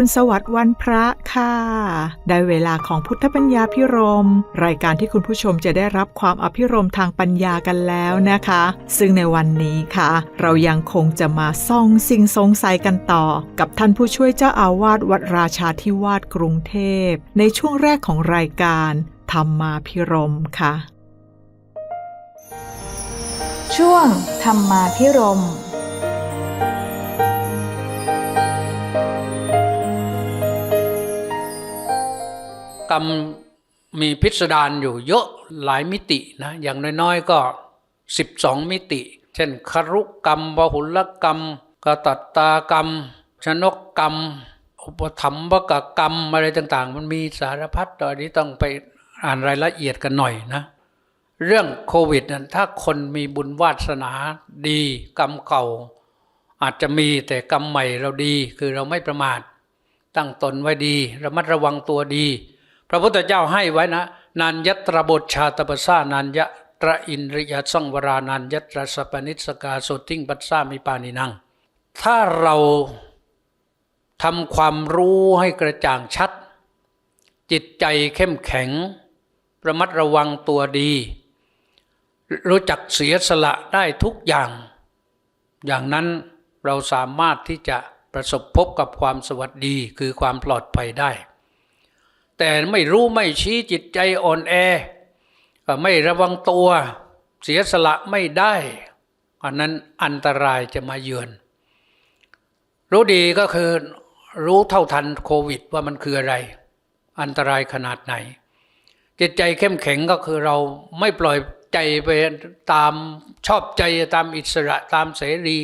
รุณสวัสดิ์วันพระค่ะ ได้เวลาของพุทธปัญญาพิรม รายการที่คุณผู้ชมจะได้รับความอภิรมทางปัญญากันแล้วนะคะ ซึ่งในวันนี้ค่ะ เรายังคงจะมาส่องสิ่งสงสัยกันต่อ กับท่านผู้ช่วยเจ้าอาวาสวัดราชาธิวาสกรุงเทพ ในช่วงแรกของรายการธรรมมาพิรมค่ะ ช่วงธรรมมาพิรม กรรมมีพิสดารอยู่เยอะหลายมิตินะอย่างน้อยๆก็ 12 มิติ เช่นคารุกรรมวหุลกรรมกตัตตากรรม ชนกกรรม อุปธรรมภกกรรมอะไรต่าง ๆ มันมีสารพัดตอนนี้ต้องไปอ่านรายละเอียดกันหน่อยนะเรื่องโควิดนั้นถ้าคนมีบุญวาสนาดี กรรมเก่า อาจจะมีแต่กรรมใหม่เราดี คือเราไม่ประมาท ตั้งตนไว้ดีระมัดระวังตัวดี พระพุทธเจ้าให้ไว้นะนันยัตระบทชาตปสานันยะตระอินริยสังวรานันยัตระสปนิสกาโสติงปัสสามิปานินัง ถ้าเราทำความรู้ให้กระจ่างชัด จิตใจเข้มแข็ง ระมัดระวังตัวดี รู้จักเสียสละได้ทุกอย่าง อย่างนั้นเราสามารถที่จะประสบพบกับความสวัสดีคือความปลอดภัยได้ แต่ไม่รู้ไม่ชี้จิตใจอ่อนแอ ไม่ระวังตัวเสียสละไม่ได้อันนั้นอันตรายจะมาเยือน รู้ดีก็คือรู้เท่าทันโควิดว่ามันคืออะไร อันตรายขนาดไหน จิตใจเข้มแข็งก็คือเราไม่ปล่อยใจไปตามชอบใจตามอิสระตามเสรี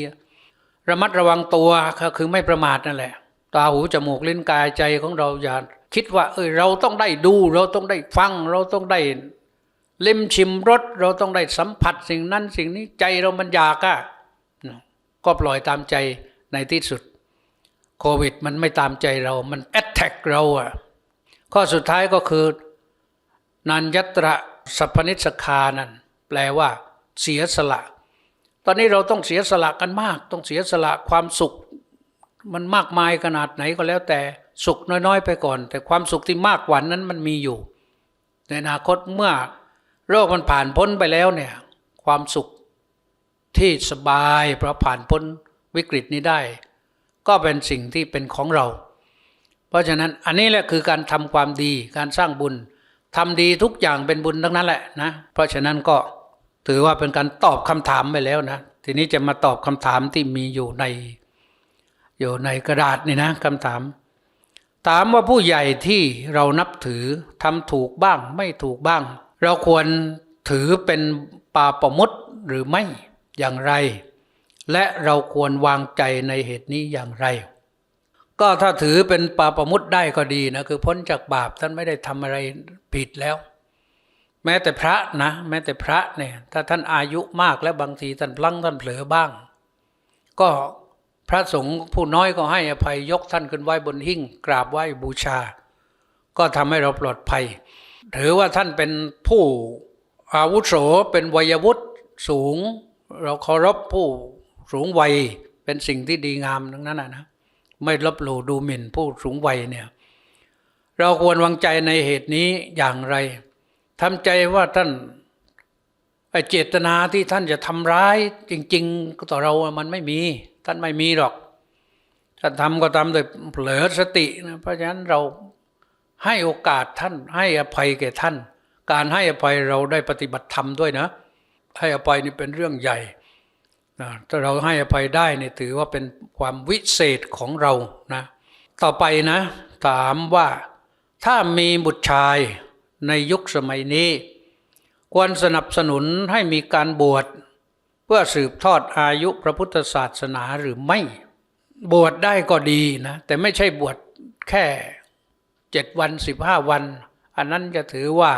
ระมัดระวังตัวก็คือไม่ประมาทนั่นแหละ ตาหูจมูกลิ้นกายใจของเราอย่าคิดว่า เอยเราต้องได้ดู เราต้องได้ฟัง เราต้องได้เล่มชิมรสเราต้องได้สัมผัสสิ่งนั้นสิ่งนี้ใจเรามันอยากอะก็ปล่อยตามใจในที่สุด โควิดมันไม่ตามใจเรา มันแอตแทกเราอะข้อสุดท้ายก็คือนันยัตระสัพพนิสคานั่นแปลว่า เสียสละ ตอนนี้เราต้องเสียสละกันมาก ต้องเสียสละความสุข มันมากมายขนาดไหนก็แล้วแต่สุขน้อยๆ ไปก่อน แต่ความสุขที่มากกว่านั้นมันมีอยู่ ในอนาคตเมื่อโรคมันผ่านพ้นไปแล้วเนี่ย ความสุขที่สบายเพราะผ่านพ้นวิกฤตนี้ได้ ก็เป็นสิ่งที่เป็นของเรา เพราะฉะนั้นอันนี้แหละคือการทำความดีการสร้างบุญทำดีทุกอย่างเป็นบุญทั้งนั้นแหละนะเพราะฉะนั้นก็ถือว่าเป็นการตอบคำถามไปแล้วนะ ทีนี้จะมาตอบคำถามที่มีอยู่ใน อยู่ในกระดาษนี่นะคำถาม ถามว่าผู้ใหญ่ที่เรานับถือทำถูกบ้างไม่ถูกบ้าง เราควรถือเป็นปาปมุตหรือไม่อย่างไร และเราควรวางใจในเหตุนี้อย่างไร ก็ถ้าถือเป็นปาปมุตได้ก็ดีนะคือพ้นจากบาปท่านไม่ได้ทำอะไรผิดแล้ว แม้แต่พระนะ แม้แต่พระเนี่ยถ้าท่านอายุมากแล้วบางทีท่านพลั้งท่านเผลอบ้าง ก็ พระสงฆ์ผู้น้อยก็ให้อภัยยกท่านขึ้นไว้บนหิ้งกราบไหว้บูชา ก็ทำให้เราปลอดภัย ถือว่าท่านเป็นผู้อาวุโสเป็นวัยวุฒิสูง เราเคารพผู้สูงวัยเป็นสิ่งที่ดีงามทั้งนั้นนะไม่ลบหลู่ดูหมิ่นผู้สูงวัยเนี่ยเราควรวางใจในเหตุนี้อย่างไรทำใจว่าท่านเจตนาที่ท่านจะทำร้ายจริง ๆ ต่อเรามันไม่มี ท่านไม่มีหรอกท่านทำก็ทำโดยเผลอสตินะเพราะฉะนั้นเราให้โอกาสท่านให้อภัยแก่ท่าน การให้อภัยเราได้ปฏิบัติธรรมด้วยนะ ให้อภัยนี่เป็นเรื่องใหญ่นะถ้าเราให้อภัยได้เนี่ยถือว่าเป็นความวิเศษของเรานะต่อไปนะถามว่าถ้ามีบุตรชายในยุคสมัยนี้ ควรสนับสนุนให้มีการบวช เพื่อสืบทอดอายุพระพุทธศาสนาหรือไม่ บวชได้ก็ดีนะ แต่ไม่ใช่บวชแค่เจ็ดวันสิบห้าวัน อันนั้นจะถือว่า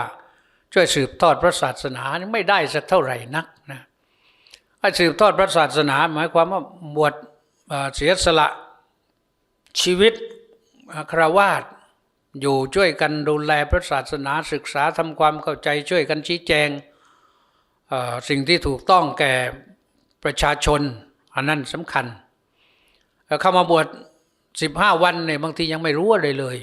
ช่วยสืบทอดพระศาสนาไม่ได้สักเท่าไหร่นักนะไอ้สืบทอดพระศาสนา หมายความว่าบวชเสียสละชีวิตคราวาสอยู่ช่วยกันดูแลพระศาสนาศึกษาทำความเข้าใจช่วยกันชี้แจง สิ่งที่ถูกต้องแก่ประชาชน อันนั้นสำคัญเข้ามาบวชสิบห้าวันเนี่ยบางทียังไม่รู้อะไรเลย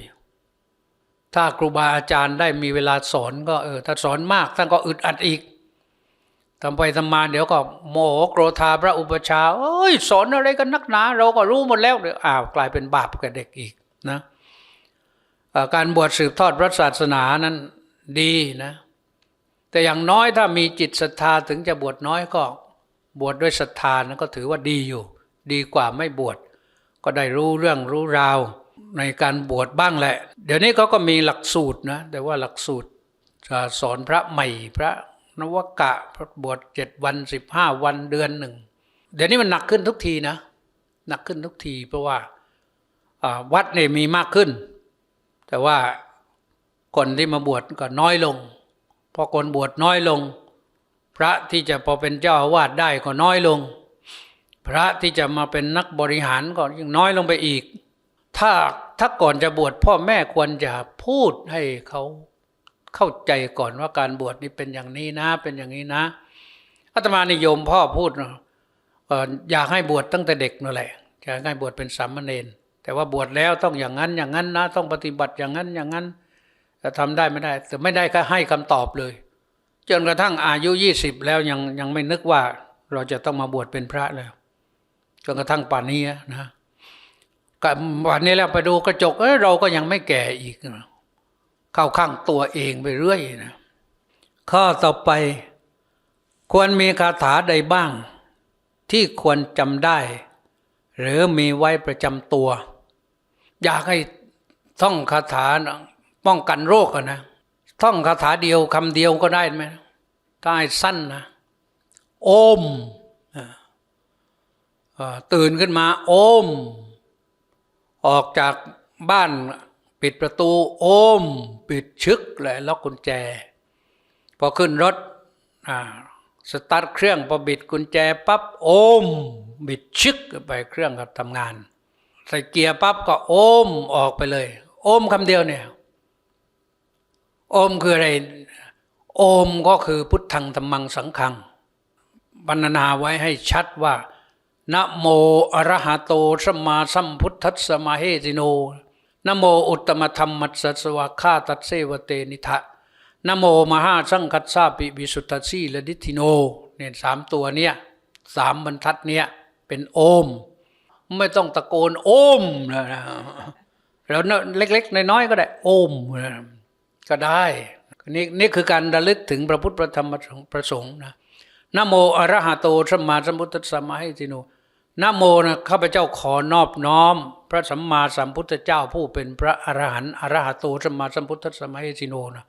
ถ้าครูบาอาจารย์ได้มีเวลาสอนก็เออถ้าสอนมากท่านก็อึดอัดอีกทำไปทำมาเดี๋ยวก็โมโหโกรธาพระอุปชาเอ้ยสอนอะไรกันนักหนา เราก็รู้หมดแล้วเดี๋ยวอ้าวกลายเป็นบาปกับเด็กอีกนะการบวชสืบทอดพระศาสนานั้นดีนะ แต่อย่างน้อยถ้ามีจิตศรัทธาถึงจะบวชน้อยก็ บวชดด้วยศรัทธานั้นก็ถือว่าดีอยู่ ดีกว่าไม่บวชก็ได้รู้เรื่องรู้ราวในการบวชบ้างแหละ เดี๋ยวนี้เขาก็มีหลักสูตรนะแต่ว่าหลักสูตรจะสอนพระใหม่พระนวกะพระบวชเจ็ดวันสิบห้าวันเดือนหนึ่งเดี๋ยวนี้มันหนักขึ้นทุกทีนะ หนักขึ้นทุกทีเพราะว่าวัดเนี่ยมีมากขึ้น แต่ว่าคนที่มาบวชก็น้อยลง พอคนบวชน้อยลง พระที่จะพอเป็นเจ้าอาวาสได้ก็น้อยลง พระที่จะมาเป็นนักบริหารก็ยิ่งน้อยลงไปอีก ถ้าถ้าก่อนจะบวชพ่อแม่ควรจะพูดให้เขาเข้าใจก่อนว่าการบวชนี่เป็นอย่างนี้นะ เป็นอย่างนี้นะอาตมานิยมพ่อพูดเนอะเอ่ออยากให้บวชตั้งแต่เด็กนั่นแหละอยากให้บวชเป็นสามเณรแต่ว่าบวชแล้วต้องอย่างนั้นอย่างนั้นนะ ต้องปฏิบัติอย่างนั้นอย่างนั้น จะทำได้ไม่ได้ แต่ไม่ได้ก็ให้คำตอบเลย จนกระทั่งอายุยี่สิบแล้วยังยังไม่นึกว่าเราจะต้องมาบวชเป็นพระแล้วจนกระทั่งป่านนี้นะก็วันนี้แล้วไปดูกระจกเอ้เราก็ยังไม่แก่อีกเข้าข้างตัวเองไปเรื่อยนะข้อต่อไป ควรมีคาถาใดบ้าง ที่ควรจำได้ หรือมีไว้ประจำตัว อยากให้ท่องคาถานะ ป้องกันโรคอะนะท่องคาถาเดียวคำเดียวก็ได้ไหมถ้าให้สั้นนะโอมตื่นขึ้นมา โอม ออกจากบ้านปิดประตู โอม ปิดชึกเลยล็อกกุญแจ พอขึ้นรถสตาร์ทเครื่องพอบิดกุญแจปั๊บโอม บิดชึกไปเครื่องก็ทำงาน ใส่เกียร์ปั๊บก็โอมออกไปเลย โอมคำเดียวเนี่ย โอมคืออะไร โอมก็คือพุทธังธรรมังสังฆังบรรณาไว้ให้ชัดว่านะโมอรหะโตสัมมาสัมพุทธัสสมาเฮติโนนะโมอุตตมธรรมมัสสะสวะฆาตัสเสวเตนิทะนะโมมหาสังคัสสาปิวิสุทธสีละดิทิโนเนี่ยสามตัวเนี้ยสามบรรทัดเนี้ยเป็นโอม ไม่ต้องตะโกนโอมนะนะแล้วเล็กๆน้อยๆก็ได้โอมนะ ก็ได้นี่นี่คือการระลึกถึงพระพุทธพระธรรมประสงค์นะนะโมอรหะโตสัมมาสัมพุทธัสสะมะให้ติโนนะโมนะข้าพเจ้าขอนอบน้อม พระสัมมาสัมพุทธเจ้าผู้เป็นพระอรหันต์อรหะโตสัมมาสัมพุทธัสสะมะให้ติโนนะ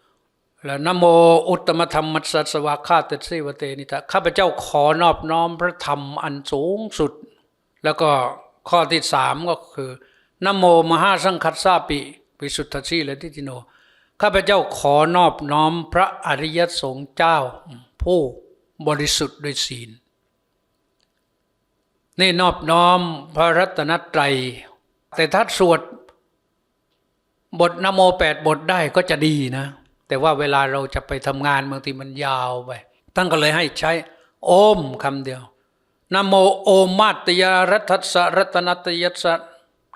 แล้วนะโมอุตตมธรรมมัสสะสวากขาตเสวเตนิตะข้าพเจ้าขอนอบน้อมพระธรรมอันสูงสุด แล้วก็ข้อที่สามก็คือนโมมหาสังคัสสาปิวิสุทธัสสีและทิติโน ข้าพเจ้าขอนอบน้อมพระอริยสงฆ์เจ้า ผู้บริสุทธิ์ด้วยศีลนี่นอบน้อมพระรัตนตรัย แต่ถ้าสวดบทนโมแปดบทได้ก็จะดีนะ แต่ว่าเวลาเราจะไปทำงานบางทีมันยาวไปตั้งก็เลยให้ใช้โอมคำเดียวนโมโอมาตยารัตสรัตนตยัสสะ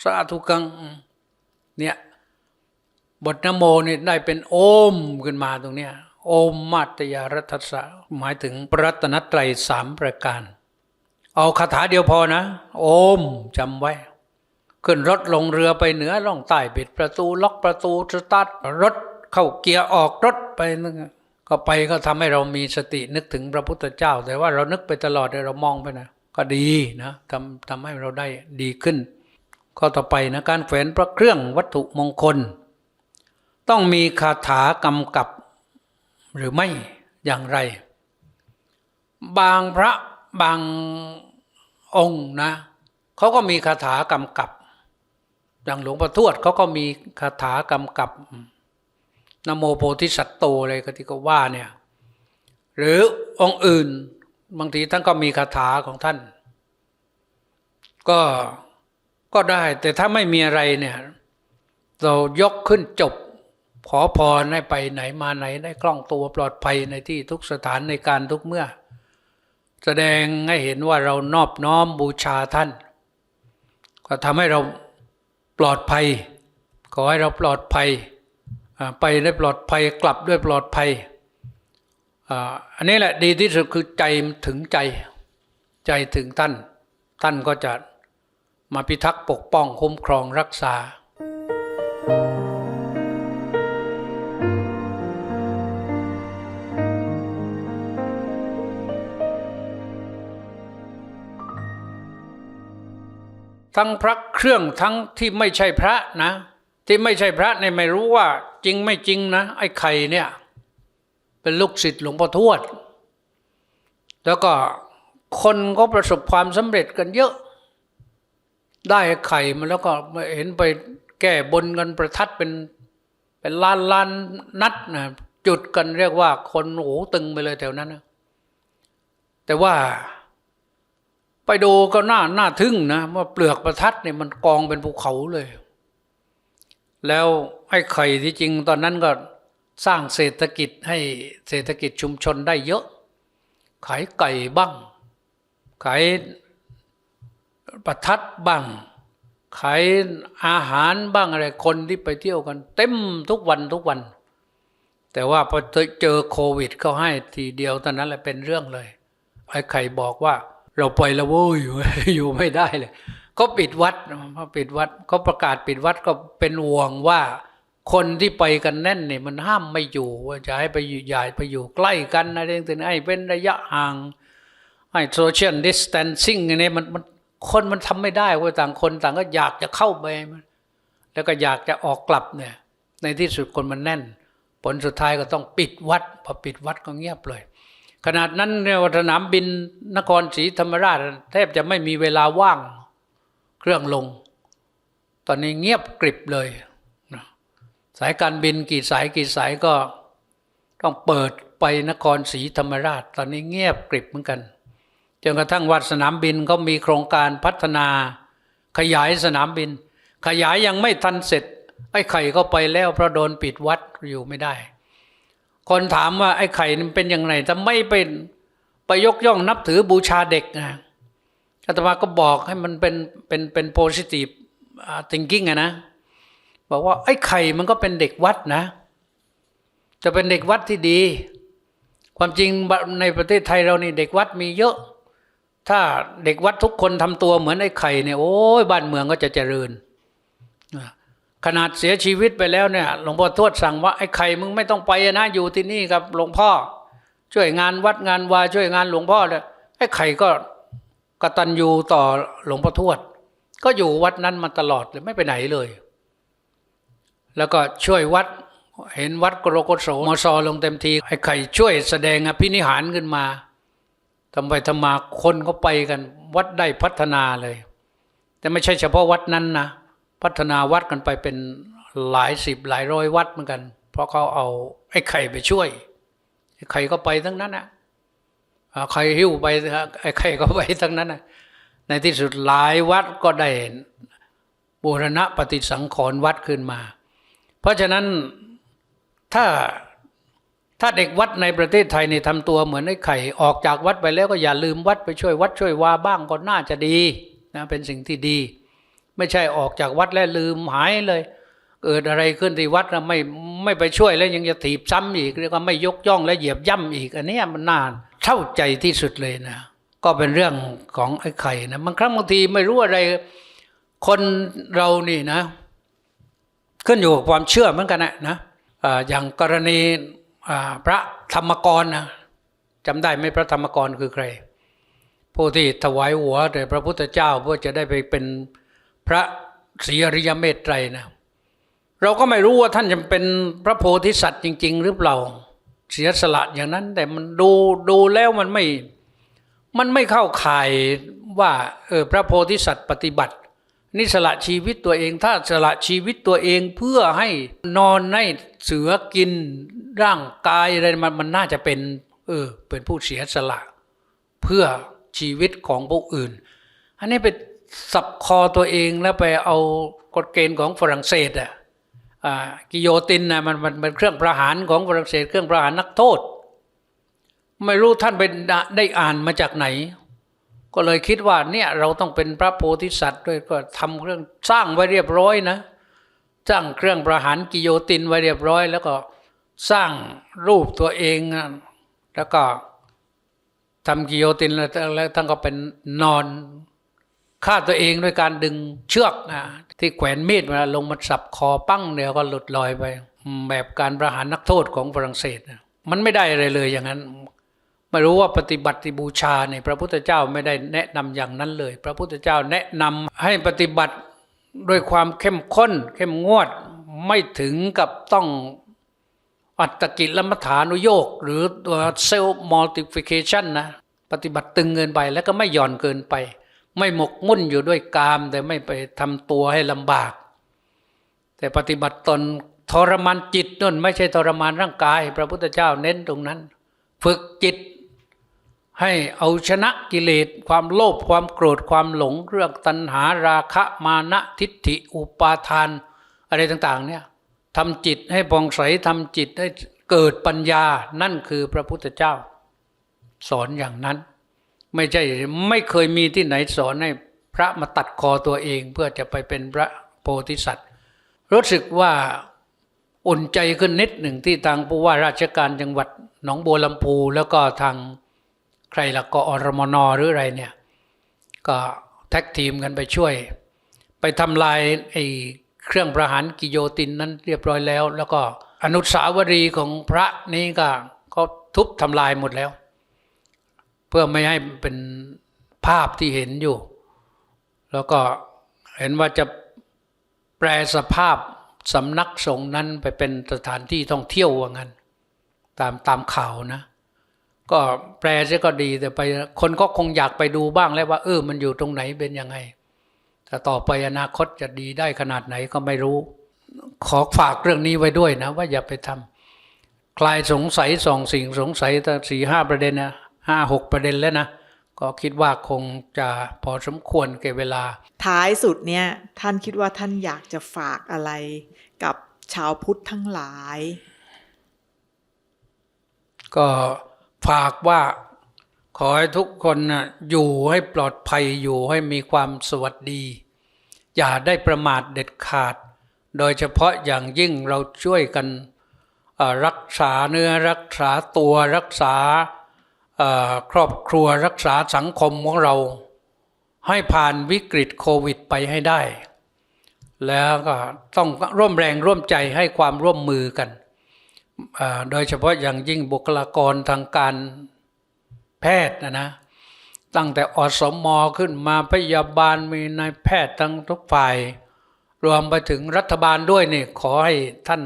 สาธุกังเนี่ย บทนโมนี่ได้เป็นโอมขึ้นมาตรงเนี้ยโอมมาตยารัตสะหมายถึงพระรัตนตรัยสามประการ เอาคาถาเดียวพอนะ โอมจำไว้ ขึ้นรถลงเรือไปเหนือล่องใต้ปิดประตูล็อกประตูสตาร์ทรถเข้าเกียร์ออกรถไปนึงก็ไปก็ทำให้เรามีสตินึกถึงพระพุทธเจ้า แต่ว่าเรานึกไปตลอดเลยเรามองไปนะ ก็ดีนะทำทำให้เราได้ดีขึ้น ข้อต่อไปนะการแขวนพระเครื่องวัตถุมงคล ต้องมีคาถากำกับหรือไม่อย่างไร บางพระบางองค์นะเขาก็มีคาถากำกับอย่างหลวงพ่อทวดเขาก็มีคาถากำกับนโมโพธิสัตว์โตอะไรก็ที่ก็ว่าเนี่ย หรือองค์อื่นบางทีท่านก็มีคาถาของท่าน ก็ก็ได้แต่ถ้าไม่มีอะไรเนี่ย เรายกขึ้นจบ ขอพรให้ไปไหนมาไหนได้คล่องตัวปลอดภัยในที่ทุกสถานในการทุกเมื่อ แสดงให้เห็นว่าเรานอบน้อมบูชาท่าน ก็ทำให้เราปลอดภัย ขอให้เราปลอดภัย ไปได้ปลอดภัยกลับด้วยปลอดภัย อันนี้แหละดีที่สุดคือใจถึงใจ ใจถึงท่าน ท่านก็จะมาพิทักษ์ปกป้องคุ้มครองรักษา ทั้งพระเครื่องทั้งที่ไม่ใช่พระนะ ที่ไม่ใช่พระเนี่ยไม่รู้ว่าจริงไม่จริงนะ ไอ้ไข่เนี่ย เป็นลูกศิษย์หลวงพ่อทวด แล้วก็คนก็ประสบความสำเร็จกันเยอะ ได้ไข่มาแล้วก็เห็นไปแก้บนกันประทัดเป็นเป็นล้านล้านนัดนะจุดกันเรียกว่าคนโอ้ตึงไปเลยแถวนั้นนะแต่ว่า ไปดูก็น่าน่าทึ่งนะว่าเปลือกประทัดเนี่ยมันกองเป็นภูเขาเลย แล้วไอ้ไข่ที่จริงตอนนั้นก็สร้างเศรษฐกิจให้เศรษฐกิจชุมชนได้เยอะ ขายไก่บ้าง ขายประทัดบ้าง ขายอาหารบ้างอะไรคนที่ไปเที่ยวกัน เต็มทุกวันทุกวัน แต่ว่าพอเจอโควิด เขาให้ทีเดียวตอนนั้นแหละเป็นเรื่องเลยไอ้ไข่บอกว่า เราไปแล้วโว้ยอยู่ไม่ได้เลยก็ปิดวัดพอปิดวัดก็ประกาศปิดวัดก็เป็นห่วงว่าคนที่ไปกันแน่นเนี่ยมันห้ามไม่อยู่ว่าจะให้ไปอยู่ใหญ่ไปอยู่ใกล้กันอะไรต่างๆให้เป็นระยะห่างให้โซเชียลดิสแตนซิ่งเนี่ยมันมันคนมันทำไม่ได้เว่าต่างคนต่างก็อยากจะเข้าไปแล้วก็อยากจะออกกลับเนี่ย ในที่สุดคนมันแน่น ผลสุดท้ายก็ต้องปิดวัดพอปิดวัดก็เงียบเลย ขนาดนั้นเนี่ยสนามบินนครศรีธรรมราชแทบจะไม่มีเวลาว่างเครื่องลง ตอนนี้เงียบกริบเลย สายการบินกี่สายกี่สายก็ต้องเปิดไปนครศรีธรรมราช ตอนนี้เงียบกริบเหมือนกันจนกระทั่งวัดสนามบินเขามีโครงการพัฒนา ขยายสนามบิน ขยายยังไม่ทันเสร็จ ไอ้ไข่ก็ไปแล้วเพราะโดนปิดวัดอยู่ไม่ได้ คนถามว่าไอ้ไข่มันเป็นยังไงทำไมเป็นไปยกย่องนับถือบูชาเด็กนะอาตมาก็บอกให้มันเป็นเป็นเป็น positive thinking อะนะบอกว่าไอ้ไข่มันก็เป็นเด็กวัดนะ จะเป็นเด็กวัดที่ดี ความจริงในประเทศไทยเรานี่เด็กวัดมีเยอะ ถ้าเด็กวัดทุกคนทำตัวเหมือนไอ้ไข่เนี่ยโอ้ยบ้านเมืองก็จะเจริญ ขนาดเสียชีวิตไปแล้วเนี่ยหลวงพ่อทวดสั่งว่าไอ้ไข่มึงไม่ต้องไปนะอยู่ที่นี่กับหลวงพ่อ ช่วยงานวัดงานวาช่วยงานหลวงพ่อเลยไอ้ไข่ก็กตัญญูต่อหลวงพ่อทวด ก็อยู่วัดนั้นมาตลอดเลยไม่ไปไหนเลย แล้วก็ช่วยวัดเห็นวัดกรกฎโสมซอลงเต็มทีไอ้ไข่ช่วยแสดงอภินิหารขึ้นมาทำไปทำมาคนก็ไปกัน วัดได้พัฒนาเลย แต่ไม่ใช่เฉพาะวัดนั้นนะ พัฒนาวัดกันไปเป็นหลายสิบหลายร้อยวัดเหมือนกัน เพราะเขาเอาไอ้ไข่ไปช่วยไอ้ไข่ก็ไปทั้งนั้นนะใครหิ้วไปไอ้ไข่ก็ไปทั้งนั้นนะในที่สุดหลายวัดก็ได้บูรณะปฏิสังขรณ์วัดขึ้นมา เพราะฉะนั้นถ้าถ้าเด็กวัดในประเทศไทยนี่ทำตัวเหมือนไอ้ไข่ออกจากวัดไปแล้วก็อย่าลืมวัดไปช่วยวัดช่วยวาบ้างก็น่าจะดีนะเป็นสิ่งที่ดี ไม่ใช่ออกจากวัดแล้วลืมหายเลย เกิดอะไรขึ้นที่วัดนะไม่ไม่ไปช่วยแล้วยังจะถีบซ้ำอีกเรียกว่าไม่ยกย่องและเหยียบย่ำอีก อันนี้มันนานเข้าใจที่สุดเลยนะ ก็เป็นเรื่องของไอ้ไข่นะบางครั้งบางทีไม่รู้อะไร คนเรานี่นะ ขึ้นอยู่กับความเชื่อเหมือนกันนะนะอย่างกรณีพระธรรมกรนะจำได้ไหมพระธรรมกรคือใครผู้ที่ถวายหัวแด่พระพุทธเจ้าเพื่อจะได้ไปเป็น พระศรีอริยเมตไตรนะเราก็ไม่รู้ว่าท่านจะเป็นพระโพธิสัตว์จริง ๆ หรือเปล่าเสียสละอย่างนั้น แต่มันดูดูแล้วมันไม่มันไม่เข้าข่ายว่าเออพระโพธิสัตว์ปฏิบัตินี่สละชีวิตตัวเองถ้าสละชีวิตตัวเองเพื่อให้นอนให้เสือกินร่างกายอะไรมันมันน่าจะเป็นเออเป็นผู้เสียสละ เพื่อชีวิตของผู้อื่น อันนี้ไป สับคอตัวเองแล้วไปเอากฎเกณฑ์ของฝรั่งเศสอะกิโยตินนะมันมันเป็นเครื่องประหารของฝรั่งเศส เครื่องประหารนักโทษ ไม่รู้ท่านไปได้อ่านมาจากไหน ก็เลยคิดว่าเนี่ยเราต้องเป็นพระโพธิสัตว์ด้วยก็ทำเครื่องสร้างไว้เรียบร้อยนะสร้างเครื่องประหารกิโยตินไว้เรียบร้อย แล้วก็สร้างรูปตัวเองแล้วก็ทำกิโยตินแล้วแล้วท่านก็เป็นนอน ฆ่าตัวเองด้วยการดึงเชือกนะที่แขวนมีดมาลงมาสับคอปั้งเดียวก็หลุดลอยไป แบบการประหารนักโทษของฝรั่งเศสนะมันไม่ได้อะไรเลยอย่างนั้นไม่รู้ว่าปฏิบัติบูชาเนี่ยพระพุทธเจ้าไม่ได้แนะนำอย่างนั้นเลย พระพุทธเจ้าแนะนำให้ปฏิบัติด้วยความเข้มข้น เข้มงวดไม่ถึงกับต้องอัตตกิลมัฐานุโยก หรือตัวเซลล์มัลติฟิเคชันนะปฏิบัติตึงเกินไปแล้วก็ไม่หย่อนเกินไป ไม่หมกมุ่นอยู่ด้วยกาม แต่ไม่ไปทำตัวให้ลำบาก แต่ปฏิบัติตนทรมานจิตนั่นไม่ใช่ทรมานร่างกาย พระพุทธเจ้าเน้นตรงนั้น ฝึกจิต ให้เอาชนะกิเลสความโลภความโกรธความหลงเรื่องตัณหาราคะมานะทิฏฐิอุปาทาน อะไรต่างๆเนี่ยทำจิตให้ผ่องใสทำจิตให้เกิดปัญญานั่นคือพระพุทธเจ้า สอนอย่างนั้น ไม่ใช่ไม่เคยมีที่ไหนสอนให้พระมาตัดคอตัวเองเพื่อจะไปเป็นพระโพธิสัตว์ รู้สึกว่าอุ่นใจขึ้นนิดหนึ่งที่ทางผู้ว่าราชการจังหวัดหนองบัวลำพูแล้วก็ทางใครละก็อรมนหรืออะไรเนี่ย ก็แท็กทีมกันไปช่วย ไปทำลายไอ้เครื่องประหารกิโยตินนั้นเรียบร้อยแล้ว แล้วก็อนุสาวรีย์ของพระนี่ก็เขาทุบทำลายหมดแล้ว เพื่อไม่ให้เป็นภาพที่เห็นอยู่ แล้วก็เห็นว่าจะแปลสภาพสำนักสงฆ์นั้นไปเป็นสถานที่ท่องเที่ยวว่างั้น ตามตามข่าวนะ ก็แปลซะก็ดีแต่ไปคนก็คงอยากไปดูบ้างแล้วว่าเออมันอยู่ตรงไหนเป็นยังไงแต่ต่อไปอนาคตจะดีได้ขนาดไหนก็ไม่รู้ ขอฝากเรื่องนี้ไว้ด้วยนะ ว่าอย่าไปทำคลายสงสัยสองสิ่งสงสัยตั้งสี่ห้าประเด็นนะ ห้าหกประเด็นแล้วนะ ก็คิดว่าคงจะพอสมควรแก่เวลา ท้ายสุดเนี่ยท่านคิดว่าท่านอยากจะฝากอะไรกับชาวพุทธทั้งหลาย ก็ฝากว่าขอให้ทุกคนนะอยู่ให้ปลอดภัยอยู่ให้มีความสวัสดี อย่าได้ประมาทเด็ดขาด โดยเฉพาะอย่างยิ่งเราช่วยกันเอ่อรักษาเนื้อรักษาตัวรักษาเอ่อ ครอบครัวรักษาสังคมของเรา ให้ผ่านวิกฤตโควิดไปให้ได้ แล้วก็ต้องร่วมแรงร่วมใจให้ความร่วมมือกัน โดยเฉพาะอย่างยิ่งบุคลากรทางการแพทย์นะนะตั้งแต่อสมอขึ้นมาพยาบาลมีนายแพทย์ทั้งทุกฝ่าย รวมไปถึงรัฐบาลด้วยนี่ขอให้ท่าน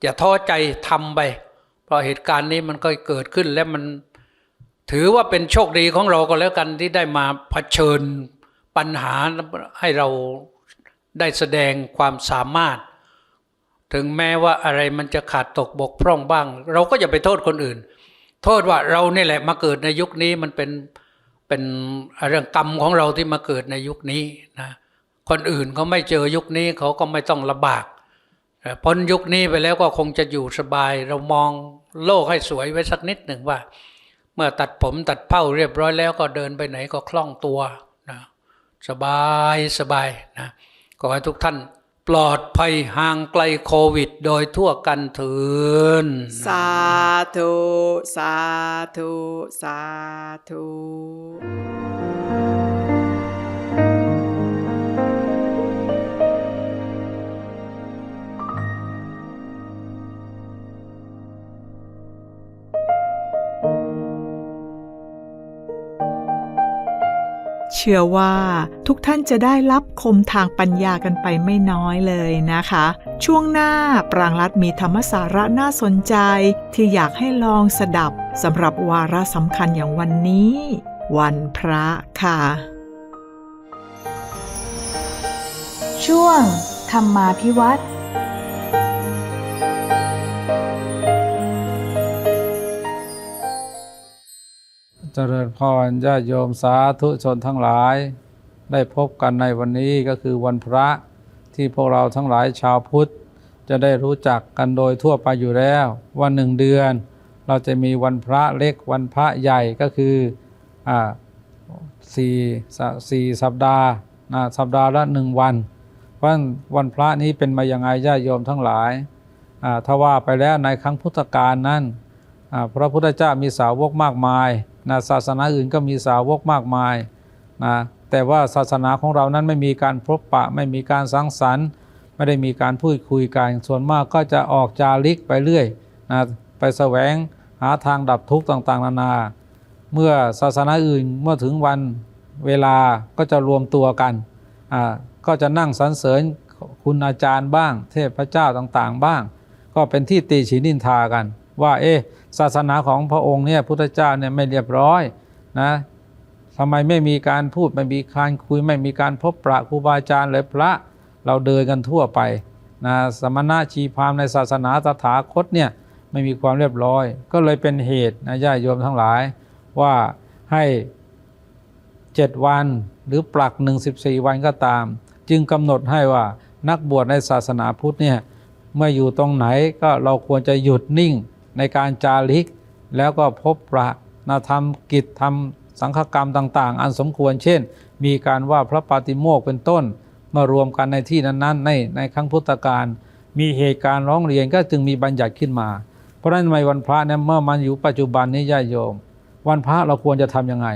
อย่าท้อใจทำไป เพราะเหตุการณ์นี้มันก็เกิดขึ้นและมัน ถือว่าเป็นโชคดีของเราก็แล้วกันที่ได้มาเผชิญปัญหาให้เราได้แสดงความสามารถ ถึงแม้ว่าอะไรมันจะขาดตกบกพร่องบ้าง เราก็อย่าไปโทษคนอื่น โทษว่าเราเนี่แหละมาเกิดในยุคนี้มันเป็นเป็นเรื่องกรรมของเราที่มาเกิดในยุคนี้นะคนอื่นเขาไม่เจอยุคนี้เขาก็ไม่ต้องลำบากพ้นยุคนี้ไปแล้วก็คงจะอยู่สบาย เรามองโลกให้สวยไว้สักนิดหนึ่งว่า เมื่อตัดผมตัดเผ้าเรียบร้อยแล้วก็เดินไปไหนก็คล่องตัวนะสบายสบายนะขอให้ทุกท่านปลอดภัยห่างไกลโควิด โดยทั่วกันเถินสาธุ สาธุ สาธุ ชื่อว่าทุกท่านจะได้รับคมทางปัญญากันไปไม่น้อยเลยนะคะ ช่วงหน้าปรางรัฐมีธรรมสาระน่าสนใจ ที่อยากให้ลองสดับสำหรับวาระสำคัญอย่างวันนี้ วันพระค่ะ ช่วง ธรรมาพิวัตร เจริญพรญาติโยมสาธุชนทั้งหลาย ได้พบกันในวันนี้ก็คือวันพระที่พวกเราทั้งหลายชาวพุทธ จะได้รู้จักกันโดยทั่วไปอยู่แล้ว วันหนึ่งเดือน เราจะมีวันพระเล็กวันพระใหญ่ก็คืออ่าสี่สี่สัปดาห์นะสัปดาห์ละหนึ่งวันเพราะฉะนั้นวันพระนี้เป็นมาอย่างไงญาติโยมทั้งหลายถ้าว่าไปแล้วในครั้งพุทธกาลนั้นพระพุทธเจ้ามีสาวกมากมาย นะศาสนาอื่นก็มีสาวกมากมายนะแต่ว่าศาสนาของเรานั้นไม่มีการพบปะ ไม่มีการสังสรรค์ไม่ได้มีการพูดคุยกันส่วนมากก็จะออกจาริกไปเรื่อยนะไปแสวงหาทางดับทุกข์ต่างๆ นานา เมื่อศาสนาอื่นเมื่อถึงวันเวลาก็จะรวมตัวกันอ่าก็จะนั่งสรรเสริญคุณอาจารย์บ้าง เทพเจ้าต่างๆ บ้าง ก็เป็นที่ตีฉีนินทากัน ว่าเอ๊ะศาสนาของพระองค์เนี่ยพุทธเจ้าเนี่ยไม่เรียบร้อยนะทำไมไม่มีการพูดไม่มีการคุยไม่มีการพบประครูบาอาจารย์เลยพระเราเดินกันทั่วไปนะสมณะชีพามในศาสนาตถาคตเนี่ยไม่มีความเรียบร้อย ก็เลยเป็นเหตุนะญาติโยมทั้งหลายว่าให้7วันหรือปลักหนึ่งสิบสี่วันก็ตาม จึงกำหนดให้ว่านักบวชในศาสนาพุทธเนี่ยเมื่ออยู่ตรงไหนก็เราควรจะหยุดนิ่ง ในการจาริก แล้วก็พบประนาทำกิจทำสังฆกรรมต่าง ๆ อันสมควรเช่น มีการว่าพระปาติโมกเป็นต้นมารวมกันในที่นั้นๆ ในในครั้งพุทธกาลมีเหตุการณ์ร้องเรียนก็จึงมีบัญญัติขึ้นมา เพราะฉะนั้นในวันพระเนี่ยเมื่อมันอยู่ปัจจุบันนี้ญาติโยม วันพระเราควรจะทำยังไง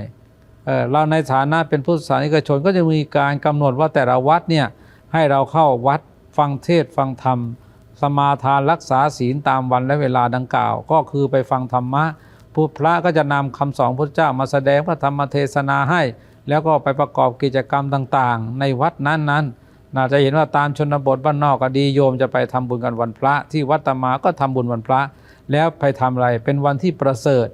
เเราในฐานะเป็นผู้สานิกชนก็จะมีการกำหนดว่าแต่ละวัดเนี่ยให้เราเข้าวัดฟังเทศฟังธรรม สมาทานรักษาศีลตามวันและเวลาดังกล่าว ก็คือไปฟังธรรมะผู้พระก็จะนำคำสอนพระเจ้ามาแสดงพระธรรมเทศนาให้ แล้วก็ไปประกอบกิจกรรมต่างๆ ในวัดนั้นๆ น่าจะเห็นว่าตามชนบทบ้านนอกก็ดีโยมจะไปทำบุญกันวันพระ ที่วัดตมาก็ทำบุญวันพระ แล้วไปทำอะไรเป็นวันที่ประเสริฐ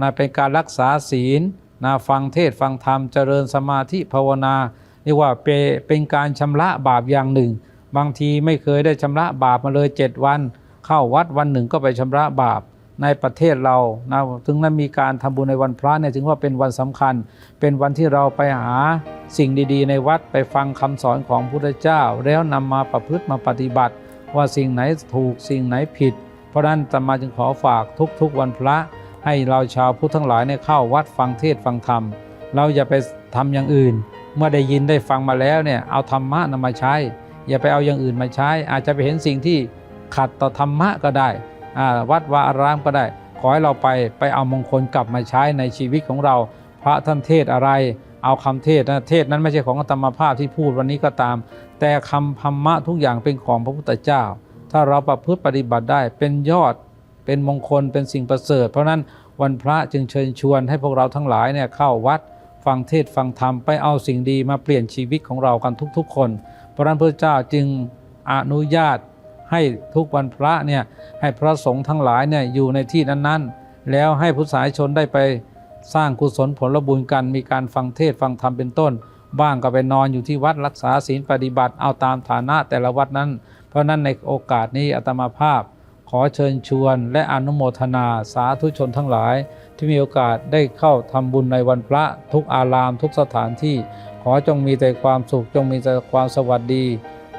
นะเป็นการรักษาศีลนะฟังเทศฟังธรรมเจริญสมาธิภาวนาเรียกว่าเป็นเป็นการชำระบาปอย่างหนึ่ง บางทีไม่เคยได้ชำระบาปมาเลย7วัน เข้าวัดวันหนึ่งก็ไปชำระบาปในประเทศเรานะถึงนั้นมีการทำบุญในวันพระเนี่ยถึงว่าเป็นวันสำคัญ เป็นวันที่เราไปหาสิ่งดีๆ ในวัดไปฟังคำสอนของพระพุทธเจ้า แล้วนำมาประพฤติมาปฏิบัติ ว่าสิ่งไหนถูกสิ่งไหนผิด เพราะนั้นอาตมาจึงขอฝากทุกๆวันพระ ให้เราชาวพุทธทั้งหลายเนี่ยเข้าวัดฟังเทศฟังธรรม เราอย่าไปทำอย่างอื่น เมื่อได้ยินได้ฟังมาแล้วเนี่ยเอาธรรมะนำมาใช้ อย่าไปเอาอย่างอื่นมาใช้ อาจจะไปเห็นสิ่งที่ขัดต่อธรรมะก็ได้ วัดวาอารามก็ได้ ขอให้เราไปไปเอามงคลกลับมาใช้ในชีวิตของเรา พระท่านเทศอะไร เอาคำเทศนะเทศนั้นไม่ใช่ของธรรมภาพที่พูดวันนี้ก็ตาม แต่คำธรรมะทุกอย่างเป็นของพระพุทธเจ้า ถ้าเราประพฤติปฏิบัติได้เป็นยอดเป็นมงคลเป็นสิ่งประเสริฐ เพราะนั้นวันพระจึงเชิญชวนให้พวกเราทั้งหลายเนี่ยเข้าวัดฟังเทศฟังธรรมไปเอาสิ่งดีมาเปลี่ยนชีวิตของเรากันทุกๆ คน ราะนั้นพระเจ้าจึงอนุญาตให้ทุกวันพระเนี่ยให้พระสงฆ์ทั้งหลายเนี่ยอยู่ในที่นั้นๆ แล้วให้ผู้สายชนได้ไปสร้างกุศลผลบุญกันมีการฟังเทศฟังธรรมเป็นต้น บ้างก็ไปนอนอยู่ที่วัดรักษาศีลปฏิบัติเอาตามฐานะแต่ละวัดนั้น เพราะฉะนั้นในโอกาสนี้อาตมาภาพ ขอเชิญชวน และอนุโมทนาสาธุชนทั้งหลาย ที่มีโอกาสได้เข้าทำบุญในวันพระทุกอารามทุกสถานที่ ขอจงมีแต่ความสุขจงมีแต่ความสวัสดี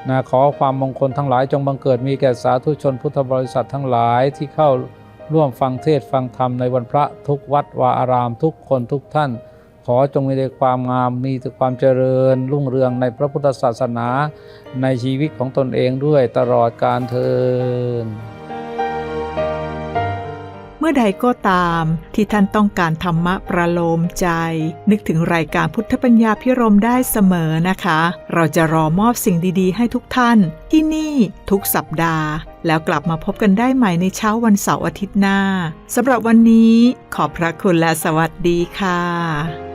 นะขอความมงคลทั้งหลายจงบังเกิดมีแก่สาธุชนพุทธบริษัททั้งหลายที่เข้าร่วมฟังเทศฟังธรรมในวันพระทุกวัดวาอารามทุกคนทุกท่าน ขอจงมีแต่ความงามมีแต่ความเจริญ รุ่งเรืองในพระพุทธศาสนา ในชีวิตของตนเองด้วยตลอดการเทิน อใดก็ตาม ที่ท่านต้องการธรรมะประโลมใจ นึกถึงรายการพุทธปัญญาพิรมได้เสมอนะคะ เราจะรอมอบสิ่งดีๆ ให้ทุกท่าน ที่นี่ทุกสัปดาห์ แล้วกลับมาพบกันได้ใหม่ในเช้าวันเสาร์อาทิตย์หน้าสำหรับวันนี้ขอบพระคุณและสวัสดีค่ะ